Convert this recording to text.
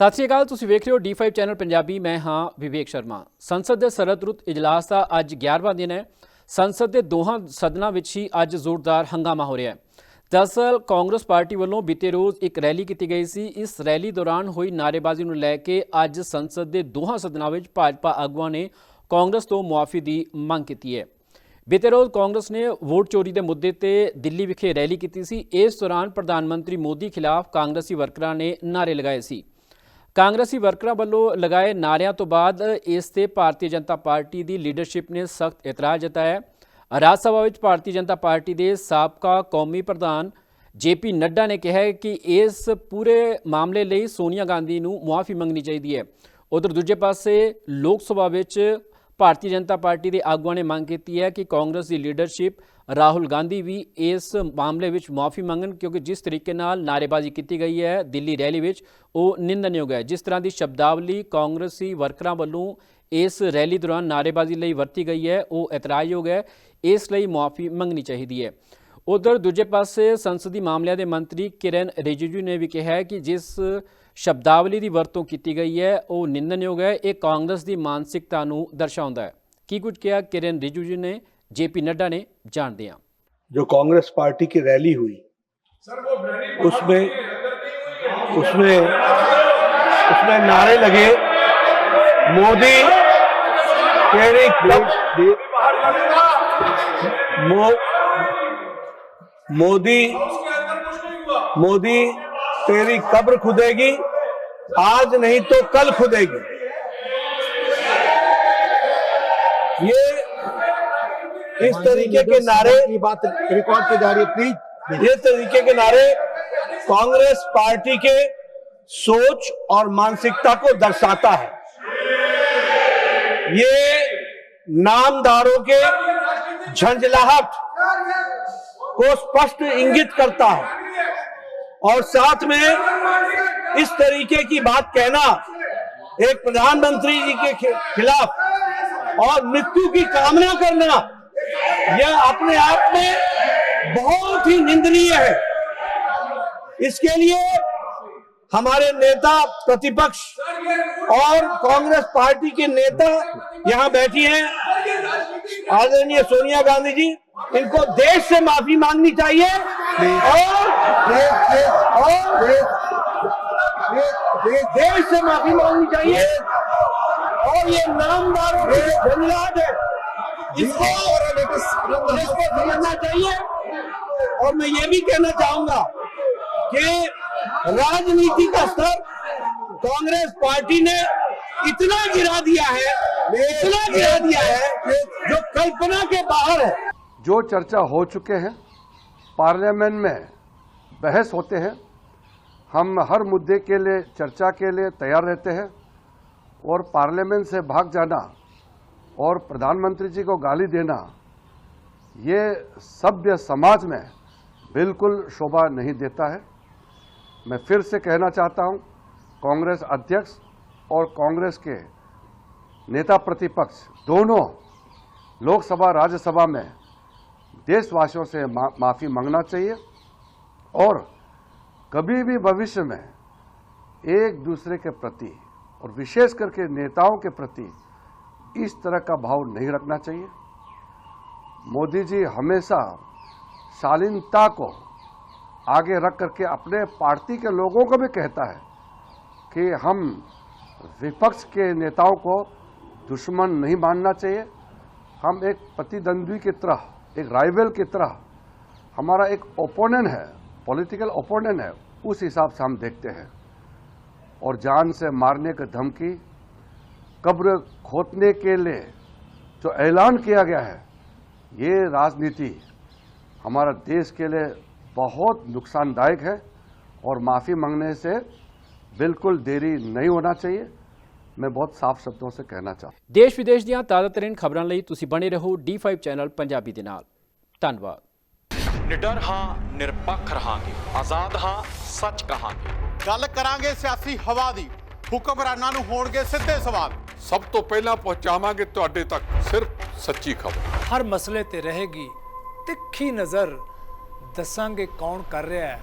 ਸਤਿ ਸ਼੍ਰੀ ਅਕਾਲ, ਤੁਸੀਂ ਵੇਖ ਰਹੇ ਹੋ D5 ਚੈਨਲ ਪੰਜਾਬੀ, ਮੈਂ ਹਾਂ ਵਿਵੇਕ ਸ਼ਰਮਾ। ਸੰਸਦ ਦੇ ਸਰਦ ਰੁੱਤ ਇਜਲਾਸ ਦਾ ਅੱਜ 11ਵਾਂ ਦਿਨ ਹੈ। ਸੰਸਦ ਦੇ ਦੋਹਾਂ ਸਦਨਾਂ ਵਿੱਚ ਹੀ ਅੱਜ ਜ਼ੋਰਦਾਰ ਹੰਗਾਮਾ ਹੋ ਰਿਹਾ ਹੈ। ਦਰਅਸਲ ਕਾਂਗਰਸ ਪਾਰਟੀ ਵੱਲੋਂ ਬੀਤੇ ਰੋਜ਼ ਇੱਕ ਰੈਲੀ ਕੀਤੀ ਗਈ ਸੀ। ਇਸ ਰੈਲੀ ਦੌਰਾਨ ਹੋਈ ਨਾਅਰੇਬਾਜ਼ੀ ਨੂੰ ਲੈ ਕੇ ਅੱਜ ਸੰਸਦ ਦੇ ਦੋਹਾਂ ਸਦਨਾਂ ਵਿੱਚ ਭਾਜਪਾ ਆਗੂਆਂ ਨੇ ਕਾਂਗਰਸ ਤੋਂ ਮੁਆਫੀ ਦੀ ਮੰਗ ਕੀਤੀ ਹੈ। ਬੀਤੇ ਰੋਜ਼ ਕਾਂਗਰਸ ਨੇ ਵੋਟ ਚੋਰੀ ਦੇ ਮੁੱਦੇ ਤੇ ਦਿੱਲੀ ਵਿਖੇ ਰੈਲੀ ਕੀਤੀ ਸੀ। ਇਸ ਦੌਰਾਨ ਪ੍ਰਧਾਨ ਮੰਤਰੀ ਮੋਦੀ ਖਿਲਾਫ ਕਾਂਗਰਸੀ ਵਰਕਰਾਂ ਨੇ ਨਾਅਰੇ ਲਗਾਏ ਸੀ। ਕਾਂਗਰਸੀ ਵਰਕਰਾਂ ਵੱਲੋਂ ਲਗਾਏ ਨਾਅਰਿਆਂ ਤੋਂ ਬਾਅਦ ਇਸ ਤੇ ਭਾਰਤੀ ਜਨਤਾ ਪਾਰਟੀ ਦੀ ਲੀਡਰਸ਼ਿਪ ਨੇ ਸਖਤ ਇਤਰਾਜ਼ ਜਤਾਇਆ ਰਾਜ ਸਭਾ ਵਿੱਚ ਭਾਰਤੀ ਜਨਤਾ ਪਾਰਟੀ ਦੇ ਸਾਬਕਾ ਕੌਮੀ ਪ੍ਰਧਾਨ ਜੇਪੀ ਨੱਡਾ ਨੇ ਕਿਹਾ ਕਿ ਇਸ ਪੂਰੇ ਮਾਮਲੇ ਲਈ ਸੋਨੀਆ ਗਾਂਧੀ ਨੂੰ ਮੁਆਫੀ ਮੰਗਣੀ ਚਾਹੀਦੀ ਹੈ। ਉਧਰ ਦੂਜੇ ਪਾਸੇ ਲੋਕ ਸਭਾ ਵਿੱਚ ਭਾਰਤੀ ਜਨਤਾ ਪਾਰਟੀ ਦੇ ਆਗੂਆਂ ਨੇ ਮੰਗ ਕੀਤੀ ਹੈ ਕਿ ਕਾਂਗਰਸ ਦੀ ਲੀਡਰਸ਼ਿਪ ਰਾਹੁਲ ਗਾਂਧੀ ਵੀ ਇਸ ਮਾਮਲੇ ਵਿੱਚ ਮੁਆਫੀ ਮੰਗਣ, ਕਿਉਂਕਿ ਜਿਸ ਤਰੀਕੇ ਨਾਲ ਨਾਅਰੇਬਾਜ਼ੀ ਕੀਤੀ ਗਈ ਹੈ ਦਿੱਲੀ ਰੈਲੀ ਵਿੱਚ, ਉਹ ਨਿੰਦਨਯੋਗ ਹੈ। ਜਿਸ ਤਰ੍ਹਾਂ ਦੀ ਸ਼ਬਦਾਵਲੀ ਕਾਂਗਰਸੀ ਵਰਕਰਾਂ ਵੱਲੋਂ ਇਸ ਰੈਲੀ ਦੌਰਾਨ ਨਾਅਰੇਬਾਜ਼ੀ ਲਈ ਵਰਤੀ ਗਈ ਹੈ, ਉਹ ਇਤਰਾਜ਼ਯੋਗ ਹੈ। ਇਸ ਲਈ ਮੁਆਫੀ ਮੰਗਣੀ ਚਾਹੀਦੀ ਹੈ। ਉਧਰ ਦੂਜੇ ਪਾਸੇ ਸੰਸਦੀ ਮਾਮਲਿਆਂ ਦੇ ਮੰਤਰੀ ਕਿਰਨ ਰਿਜੀਜੂ ਨੇ ਵੀ ਕਿਹਾ ਹੈ ਕਿ ਜਿਸ ਸ਼ਬਦਾਵਲੀ ਦੀ ਵਰਤੋਂ ਕੀਤੀ ਗਈ ਹੈ ਉਹ ਨਿੰਦਨਯੋਗ ਹੈ ਇਹ ਕਾਂਗਰਸ ਦੀ ਮਾਨਸਿਕਤਾ ਨੂੰ ਦਰਸਾਉਂਦਾ ਹੈ ਕੀ ਕੁਝ ਕਿਹਾ ਕਿਰਨ ਰਿਜੀਜੂ ਨੇ ਜੇਪੀ ਨੱਡਾ ਨੇ ਜਾਣਦੇ ਹਾਂ जो कांग्रेस पार्टी की रैली हुई उसमें उसमें उसमें नारे लगे मोदी तेरी कब मो, मोदी मोदी तेरी कब्र खुदेगी। आज नहीं तो कल खुदेगी। ये इस तरीके के नारे की बात रिकॉर्ड की जा रही है प्लीज़ ये तरीके के नारे कांग्रेस पार्टी के सोच और मानसिकता को दर्शाता है। ये नामदारों के झंझलाहट को स्पष्ट इंगित करता है। और साथ में इस तरीके की बात कहना एक प्रधानमंत्री जी के खिलाफ और मृत्यु की कामना करना, यह अपने आप में बहुत ही निंदनीय है। इसके लिए हमारे नेता प्रतिपक्ष और कांग्रेस पार्टी के नेता यहाँ बैठी हैं। आदरणीय सोनिया गांधी जी इनको देश से माफ़ी मांगनी चाहिए। और देश से माफ़ी मांगनी चाहिए। और ये नामदारों की जंगलात है इसको समझना चाहिए। और मैं ये भी कहना चाहूँगा कि राजनीति का स्तर कांग्रेस पार्टी ने इतना गिरा दिया है, इतना गिरा दिया है, जो कल्पना के बाहर है। जो चर्चा हो चुके हैं, पार्लियामेंट में बहस होते हैं, हम हर मुद्दे के लिए, चर्चा के लिए तैयार रहते हैं और पार्लियामेंट से भाग जाना और प्रधानमंत्री जी को गाली देना, ये सभ्य समाज में बिल्कुल शोभा नहीं देता है। मैं फिर से कहना चाहता हूँ, कांग्रेस अध्यक्ष और कांग्रेस के नेता प्रतिपक्ष दोनों लोकसभा, राज्यसभा में देशवासियों से मा, माफ़ी मांगना चाहिए और कभी भी भविष्य में एक दूसरे के प्रति और विशेष करके नेताओं के प्रति इस तरह का भाव नहीं रखना चाहिए। मोदी जी हमेशा शालीनता को आगे रख करके अपने पार्टी के लोगों को भी कहता है कि हम विपक्ष के नेताओं को दुश्मन नहीं मानना चाहिए। हम एक प्रतिद्वंद्वी की तरह एक राइवल की तरह हमारा एक ओपोनेंट है पॉलिटिकल ओपोनेंट है, उस हिसाब से हम देखते हैं। और जान से मारने की धमकी, कब्र खोदने के लिए जो ऐलान किया गया है, ये राजनीति हमारा देश के लिए बहुत नुकसानदायक है और माफ़ी मांगने से बिल्कुल देरी नहीं होना चाहिए। ਮੈਂ ਬਹੁਤ ਸਾਫ਼ ਸ਼ਬਦਾਂ 'ਚ ਕਹਿਣਾ ਚਾਹੁੰਦਾ ਦੇਸ਼ ਵਿਦੇਸ਼ ਦੀਆਂ ਤਾਜ਼ਾ ਤਰੀਨ ਖਬਰਾਂ ਲਈ ਤੁਸੀਂ ਬਣੇ ਰਹੋ D5 ਚੈਨਲ ਪੰਜਾਬੀ ਦੇ ਨਾਲ। ਧੰਨਵਾਦ। ਨਿਡਰ ਹਾਂ ਨਿਰਪੱਖ ਰਹਾਂਗੇ। ਆਜ਼ਾਦ ਹਾਂ ਸੱਚ ਕਹਾਂਗੇ। ਗੱਲ ਕਰਾਂਗੇ ਸਿਆਸੀ ਹਵਾ ਦੀ। ਹੁਕਮਰਾਨਾਂ ਨੂੰ ਹੋਣਗੇ ਸਿੱਧੇ ਸਵਾਲ। ਸਭ ਤੋਂ ਪਹਿਲਾਂ ਪਹੁੰਚਾਵਾਂਗੇ ਤੁਹਾਡੇ ਤੱਕ ਸਿਰਫ ਸੱਚੀ ਖਬਰ। ਹਰ ਮਸਲੇ ਤੇ ਰਹੇਗੀ ਤਿੱਖੀ ਨਜ਼ਰ। ਦੱਸਾਂਗੇ ਕੌਣ ਕਰ ਰਿਹਾ ਹੈ।